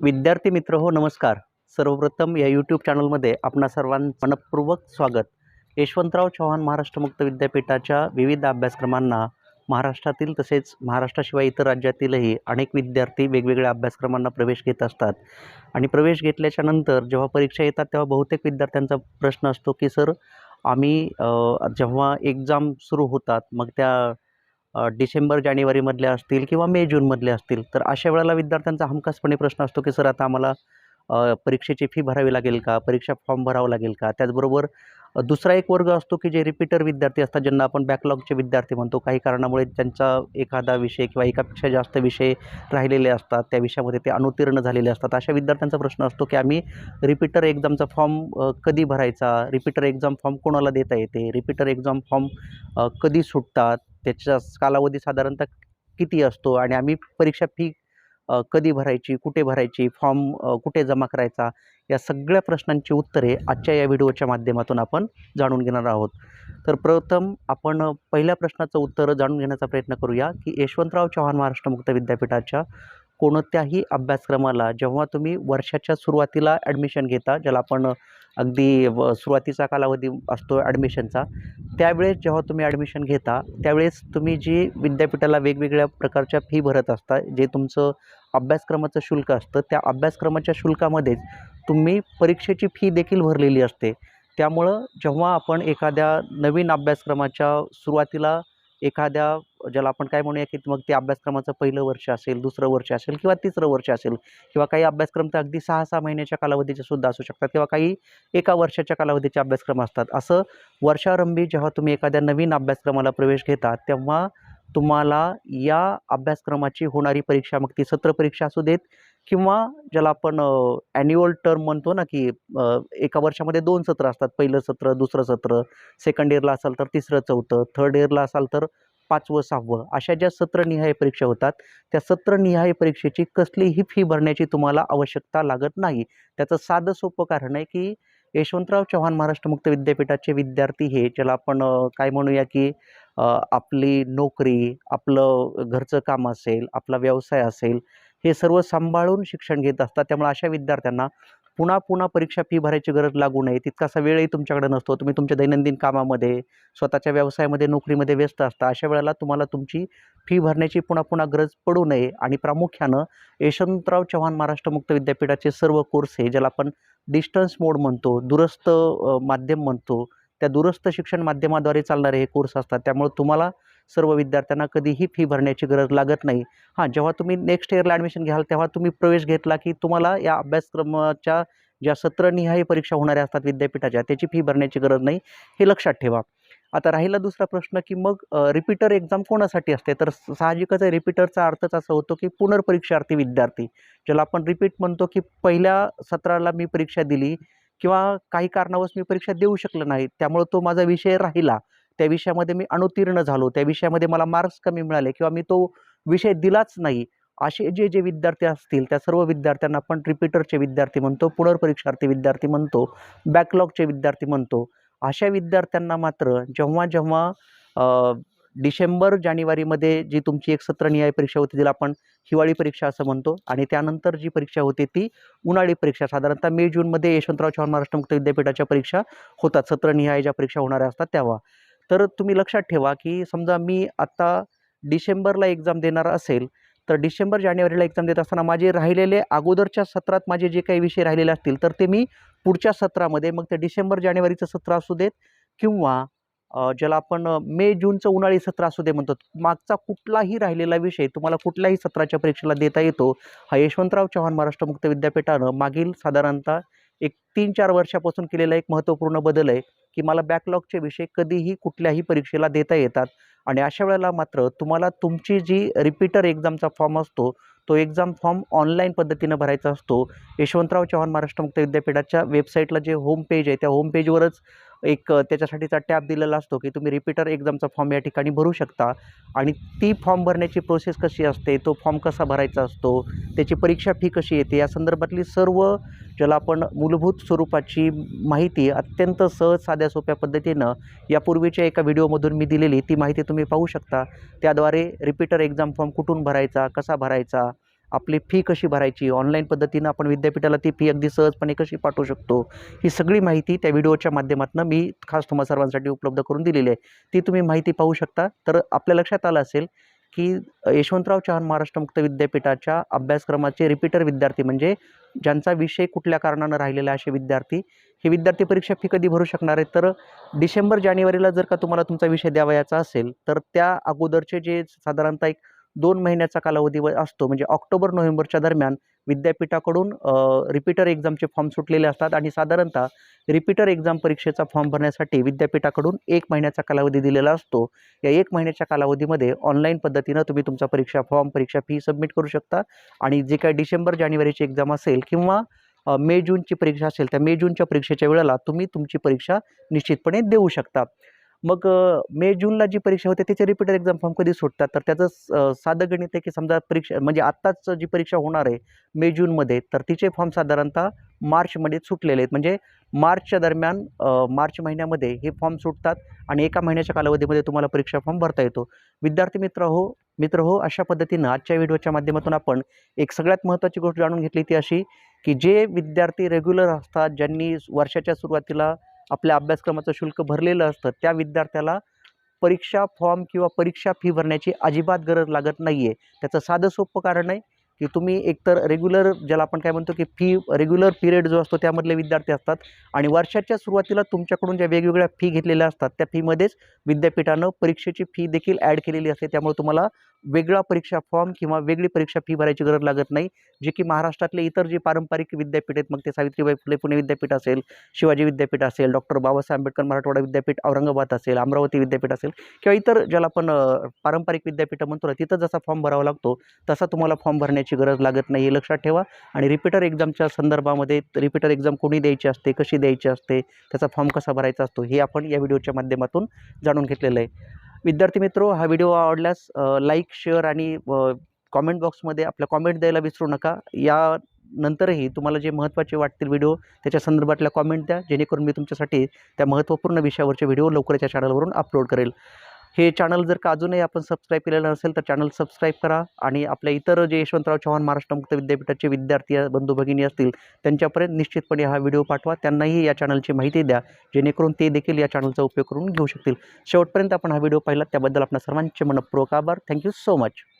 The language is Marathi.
विद्यार्थी मित्र हो नमस्कार. सर्वप्रथम या यूट्यूब चॅनलमध्ये आपणा सर्वांचं मनपूर्वक स्वागत. यशवंतराव चव्हाण महाराष्ट्र मुक्त विद्यापीठाच्या विविध अभ्यासक्रमांना महाराष्ट्रातील तसेच महाराष्ट्राशिवाय इतर राज्यातीलही अनेक विद्यार्थी वेगवेगळ्या अभ्यासक्रमांना प्रवेश घेत असतात. आणि प्रवेश घेतल्याच्या नंतर जेव्हा परीक्षा येतात तेव्हा बहुतेक विद्यार्थ्यांचा प्रश्न असतो की सर आम्ही जेव्हा एक्झाम सुरू होतात मग त्या डिसेंबर जानेवारीमधल्या असतील किंवा मे जूनमधल्या असतील तर अशा वेळेला विद्यार्थ्यांचा हमखासपणे प्रश्न असतो की सर आता आम्हाला परीक्षेची फी भरावी लागेल का? परीक्षा फॉर्म भरावा लागेल का? त्याचबरोबर दुसरा एक वर्ग असतो की जे रिपीटर विद्यार्थी असतात ज्यांना आपण बॅकलॉगचे विद्यार्थी म्हणतो काही कारणामुळे त्यांचा एखादा विषय किंवा एकापेक्षा जास्त विषय राहिलेले असतात त्या विषयामध्ये ते अनुत्तीर्ण झालेले असतात. अशा विद्यार्थ्यांचा प्रश्न असतो की आम्ही रिपीटर एक्झामचा फॉर्म कधी भरायचा? रिपीटर एक्झाम फॉर्म कोणाला देता येते? रिपीटर एक्झाम फॉर्म कधी सुटतात? त्याचा कालावधी साधारणतः किती असतो? आणि आम्ही परीक्षा फी कधी भरायची? कुठे भरायची? फॉर्म कुठे जमा करायचा? या सगळ्या प्रश्नांची उत्तरे आजच्या या व्हिडिओच्या माध्यमातून आपण जाणून घेणार आहोत. तर प्रथम आपण पहिल्या प्रश्नाचं उत्तर जाणून घेण्याचा प्रयत्न करूया की यशवंतराव चव्हाण महाराष्ट्र मुक्त विद्यापीठाच्या कोणत्याही अभ्यासक्रमाला जेव्हा तुम्ही वर्षाच्या सुरुवातीला ॲडमिशन घेता ज्याला आपण अगदी व सुरुवातीचा कालावधी असतो ॲडमिशनचा त्यावेळेस जेव्हा तुम्ही ॲडमिशन घेता त्यावेळेस तुम्ही जी विद्यापीठाला वेगवेगळ्या प्रकारच्या फी भरत असता जे तुमचं अभ्यासक्रमाचं शुल्क असतं त्या अभ्यासक्रमाच्या शुल्कामध्येच तुम्ही परीक्षेची फी देखील भरलेली असते. त्यामुळं जेव्हा आपण एखाद्या नवीन अभ्यासक्रमाच्या सुरुवातीला एखाद्या ज्याला आपण काय म्हणूया की मग ते अभ्यासक्रमाचं पहिलं वर्ष असेल दुसरं वर्ष असेल किंवा तिसरं वर्ष असेल किंवा काही अभ्यासक्रम तर अगदी सहा सहा महिन्याच्या कालावधीचे सुद्धा असू शकतात किंवा काही एका वर्षाच्या कालावधीचे अभ्यासक्रम असतात. असं वर्षारंभी जेव्हा तुम्ही एखाद्या नवीन अभ्यासक्रमाला प्रवेश घेता तेव्हा तुम्हाला या अभ्यासक्रमाची होणारी परीक्षा मग ती सत्र परीक्षा असू देत किंवा ज्याला आपण ॲन्युअल टर्म म्हणतो ना की एका वर्षामध्ये दोन सत्र असतात. पहिलं सत्र दुसरं सत्र. सेकंड इयरला असाल तर तिसरं चौथं. थर्ड इयरला असाल तर पाचवं सहावं. अशा ज्या सत्रनिहाय परीक्षा होतात त्या सत्रनिहाय परीक्षेची कसलीही फी भरण्याची तुम्हाला आवश्यकता लागत नाही. त्याचं साधं सोपं कारण आहे की यशवंतराव चव्हाण महाराष्ट्र मुक्त विद्यापीठाचे विद्यार्थी हे ज्याला आपण काय म्हणूया की आपली नोकरी आपलं घरचं काम असेल आपला व्यवसाय असेल हे सर्व सांभाळून शिक्षण घेत असतात. त्यामुळे अशा विद्यार्थ्यांना पुन्हा पुन्हा परीक्षा फी भरायची गरज लागू नये. तितकासा वेळही तुमच्याकडे नसतो. तुम्ही तुमच्या दैनंदिन कामामध्ये स्वतःच्या व्यवसायामध्ये नोकरीमध्ये व्यस्त असता. अशा वेळेला तुम्हाला तुमची फी भरण्याची पुन्हा पुन्हा गरज पडू नये. आणि प्रामुख्यानं यशवंतराव चव्हाण महाराष्ट्र मुक्त विद्यापीठाचे सर्व कोर्स हे ज्याला आपण डिस्टन्स मोड म्हणतो दुरस्त माध्यम म्हणतो त्या दुरस्त शिक्षण माध्यमाद्वारे चालणारे हे कोर्स असतात. त्यामुळे तुम्हाला सर्व विद्यार्थ्यांना कधीही फी भरण्याची गरज लागत नाही. हां जेव्हा तुम्ही नेक्स्ट इयरला ॲडमिशन घ्याल तेव्हा तुम्ही प्रवेश घेतला की तुम्हाला या अभ्यासक्रमाच्या ज्या सत्रनिहाय परीक्षा होणाऱ्या असतात विद्यापीठाच्या त्याची फी भरण्याची गरज नाही हे लक्षात ठेवा. आता राहिला दुसरा प्रश्न की मग रिपीटर एक्झाम कोणासाठी असते? तर साहजिकच आहे रिपीटरचा अर्थच असा होतो की पुनर्परीक्षार्थी विद्यार्थी ज्याला आपण रिपीट म्हणतो की पहिल्या सत्राला मी परीक्षा दिली किंवा काही कारणावश मी परीक्षा देऊ शकलो नाही त्यामुळे तो माझा विषय राहिला. त्या विषयामध्ये मी अनुतीर्ण झालो. त्या विषयामध्ये मला मार्क्स कमी मिळाले किंवा मी तो विषय दिलाच नाही. असे जे जे विद्यार्थी असतील त्या सर्व विद्यार्थ्यांना आपण रिपीटरचे विद्यार्थी म्हणतो पुनर्परीक्षार्थी विद्यार्थी म्हणतो बॅकलॉगचे विद्यार्थी म्हणतो. अशा विद्यार्थ्यांना मात्र जेव्हा जेव्हा डिसेंबर जानेवारीमध्ये जी तुमची एक सत्रनिहाय परीक्षा होती तिला आपण हिवाळी परीक्षा असं म्हणतो आणि त्यानंतर जी परीक्षा होती ती उन्हाळी परीक्षा. साधारणतः मे जूनमध्ये यशवंतराव चव्हाण महाराष्ट्र मुक्त विद्यापीठाच्या परीक्षा होतात. सत्रनिहाय ज्या परीक्षा होणाऱ्या असतात तेव्हा. तर तुम्ही लक्षात ठेवा की समजा मी आत्ता डिसेंबरला एक्झाम देणार असेल तर डिसेंबर जानेवारीला एक्झाम देत असताना माझे राहिलेले अगोदरच्या सत्रात माझे जे काही विषय राहिलेले असतील तर ते मी पुढच्या सत्रामध्ये मग ते डिसेंबर जानेवारीचं सत्र असू देत किंवा ज्याला आपण मे जूनचं उन्हाळी सत्र असू दे म्हणतो मागचा कुठलाही राहिलेला विषय तुम्हाला कुठल्याही सत्राच्या परीक्षेला देता येतो. हा यशवंतराव चव्हाण महाराष्ट्र मुक्त विद्यापीठानं मागील साधारणतः एक तीन चार वर्षापासून केलेला एक महत्त्वपूर्ण बदल आहे की मला बॅकलॉगचे विषय कधीही कुठल्याही परीक्षेला देता येतात. आणि अशा वेळेला मात्र तुम्हाला तुमची जी रिपीटर एक्झामचा फॉर्म असतो तो एक्झाम फॉर्म ऑनलाईन पद्धतीनं भरायचा असतो. यशवंतराव चव्हाण महाराष्ट्र मुक्त विद्यापीठाच्या वेबसाईटला जे होम पेज आहे त्या होम पेजवरच एक त्याच्यासाठीचा टॅब दिलेला असतो की तुम्ही रिपीटर एक्झामचा फॉर्म या ठिकाणी भरू शकता. आणि ती फॉर्म भरण्याची प्रोसेस कशी असते? तो फॉर्म कसा भरायचा असतो? त्याची परीक्षा फी कशी येते? या संदर्भातली सर्व ज्याला आपण मूलभूत स्वरूपाची माहिती अत्यंत सहज साध्या सोप्या पद्धतीनं यापूर्वीच्या एका व्हिडिओमधून मी दिलेली ती माहिती तुम्ही पाहू शकता. त्याद्वारे रिपीटर एक्झाम फॉर्म कुठून भरायचा? कसा भरायचा? आपली फी कशी भरायची? ऑनलाईन पद्धतीनं आपण विद्यापीठाला ती फी अगदी सहजपणे कशी पाठवू शकतो? ही सगळी माहिती त्या व्हिडिओच्या माध्यमातून मी खास तुम्हा सर्वांसाठी उपलब्ध करून दिलेली आहे. ती तुम्ही माहिती पाहू शकता. तर आपल्या लक्षात आलं असेल की यशवंतराव चव्हाण महाराष्ट्र मुक्त विद्यापीठाच्या अभ्यासक्रमाचे रिपीटर विद्यार्थी म्हणजे ज्यांचा विषय कुठल्या कारणानं राहिलेला असे विद्यार्थी हे विद्यार्थी परीक्षा फी कधी भरू शकणार आहेत? तर डिसेंबर जानेवारीला जर का तुम्हाला तुमचा विषय द्यावयाचा असेल तर त्या अगोदरचे जे साधारणतः एक दोन महिन्याचा कालावधी व- असतो. म्हणजे ऑक्टोबर नोव्हेंबरच्या दरम्यान विद्यापीठाकडून रिपीटर एक्झामचे फॉर्म सुटलेले असतात आणि साधारणतः रिपीटर एक्झाम परीक्षेचा फॉर्म भरण्यासाठी विद्यापीठाकडून एक महिन्याचा कालावधी दिलेला असतो. या एक महिन्याच्या कालावधीमध्ये ऑनलाईन पद्धतीनं तुम्ही तुमचा परीक्षा फॉर्म परीक्षा फी सबमिट करू शकता आणि जे काय डिसेंबर जानेवारीची एक्झाम असेल किंवा मे जूनची परीक्षा असेल त्या मे जूनच्या परीक्षेच्या वेळेला तुम्ही तुमची परीक्षा निश्चितपणे देऊ शकता. मग मे जूनला जी परीक्षा होते त्याचे रिपीटर एक्झाम फॉर्म कधी सुटतात? तर त्याचं स- साधं गणित आहे की समजा परीक्षा म्हणजे आत्ताच जी परीक्षा होणार आहे मे जूनमध्ये तर तिचे फॉर्म साधारणतः मार्चमध्ये सुटलेले आहेत. म्हणजे मार्चच्या दरम्यान मार्च महिन्यामध्ये हे फॉर्म सुटतात आणि एका महिन्याच्या कालावधीमध्ये तुम्हाला परीक्षा फॉर्म भरता येतो. विद्यार्थी मित्र हो मित्र हो अशा पद्धतीनं आजच्या व्हिडिओच्या माध्यमातून आपण एक सगळ्यात महत्त्वाची गोष्ट जाणून घेतली ती अशी की जे विद्यार्थी रेग्युलर असतात ज्यांनी वर्षाच्या सुरुवातीला आपल्या अभ्यासक्रमाचं शुल्क भरलेलं असतं त्या विद्यार्थ्याला परीक्षा फॉर्म किंवा परीक्षा फी भरण्याची अजिबात गरज लागत नाही आहे त्याचं साधं सोपं कारण आहे की तुम्ही एकतर रेग्युलर ज्याला आपण काय म्हणतो की फी रेग्युलर पिरियड जो असतो त्यामधले विद्यार्थी असतात आणि वर्षाच्या सुरुवातीला तुमच्याकडून ज्या वेगवेगळ्या फी घेतलेल्या असतात त्या फीमध्येच विद्यापीठानं परीक्षेची फी देखील ॲड केलेली असते. त्यामुळे तुम्हाला वेगळा परीक्षा फॉर्म किंवा वेगळी परीक्षा फी भरायची गरज लागत नाही. जे की महाराष्ट्रातले इतर जे पारंपरिक विद्यापीठ आहेत मग ते सावित्रीबाई फुले पुणे विद्यापीठ असेल शिवाजी विद्यापीठ असेल डॉक्टर बाबासाहेब आंबेडकर मराठवाडा विद्यापीठ औरंगाबाद असेल अमरावती विद्यापीठ असेल किंवा इतर ज्याला आपण पारंपरिक विद्यापीठं म्हणतो ना तिथं जसा फॉर्म भरावा लागतो तसा तुम्हाला फॉर्म भरण्याची गरज लागत नाही हे लक्षात ठेवा. आणि रिपीटर एक्झामच्या संदर्भामध्ये रिपीटर एक्झाम कोणी द्यायची असते कशी द्यायची असते त्याचा फॉर्म कसा भरायचा असतो हे आपण या व्हिडिओच्या माध्यमातून जाणून घेतलेलं आहे. विद्यार्थी मित्रो हा व्हिडिओ आवडल्यास लाईक शेअर आणि कॉमेंट बॉक्समध्ये आपल्या कॉमेंट द्यायला विसरू नका. या नंतरही तुम्हाला जे महत्त्वाचे वाटतील व्हिडिओ त्याच्या संदर्भातल्या कॉमेंट द्या जेणेकरून मी तुमच्यासाठी त्या महत्त्वपूर्ण विषयावरचे व्हिडिओ लवकरच्या चॅनलवरून अपलोड करेल. हे चॅनल जर का अजूनही आपण सबस्क्राईब केलेलं नसेल तर चॅनल सबस्क्राईब करा आणि आपल्या इतर जे यशवंतराव चव्हाण महाराष्ट्र मुक्त विद्यापीठाचे विद्यार्थी बंधू भगिनी असतील त्यांच्यापर्यंत निश्चितपणे हा व्हिडिओ पाठवा. त्यांनाही या चॅनलची माहिती द्या जेणेकरून ते देखील या चॅनलचा उपयोग करून घेऊ शकतील. शेवटपर्यंत आपण हा व्हिडिओ पाहिला त्याबद्दल आपल्या सर्वांचे मनपूर्वक आभार. Thank you so much